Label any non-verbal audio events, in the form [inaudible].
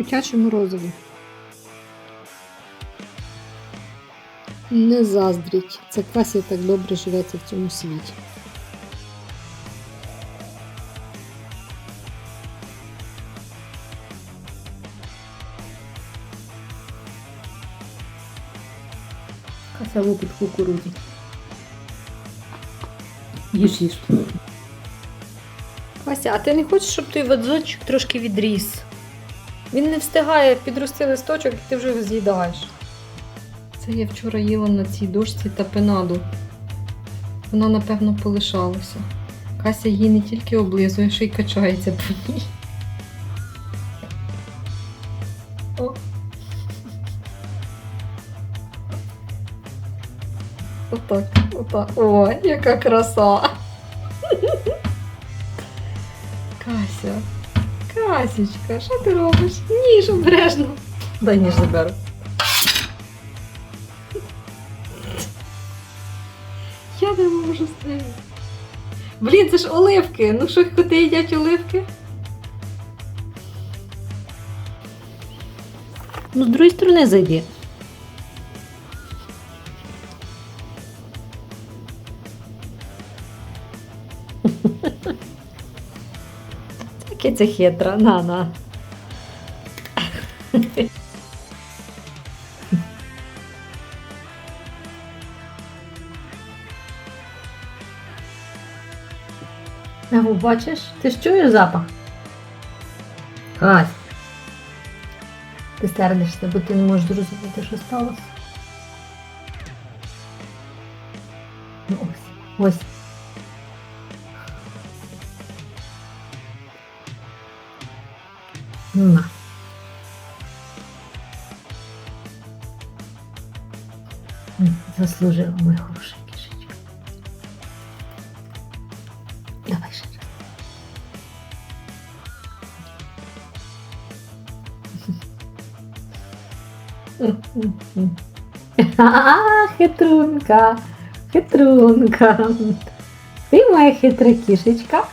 Утяче морозиво. Не заздріть. Це Квасі так добре живеться в цьому світі. Кася лупить кукурудзі. Їж, їж. Вася, а ти не хочеш, щоб той вазончик трошки відріс? Він не встигає підрости листочок, і ти вже його з'їдаєш. Це я вчора їла на цій дошці тапенаду. Вона, напевно, полишалася. Кася її не тільки облизує, ще й качається по ній. Отак, отак. О, яка краса! Кася, Касічка, що ти робиш? Ніж обережно. Дай ніж заберу. Я не можу з нею. Блін, це ж оливки. Ну що коти їдять оливки? Ну, з другої сторони зайди. Це хитра, на на. Ого, бачиш? Ти ж чуєш запах? Кась. Ти сердишся, бо ти не можеш зрозуміти, що сталося. Ну ось, ось. На. Заслужила моя хороша кишечка. Давай ще. [laughs] А, хитрунка, хитрунка. Ти моя хитра кішечка.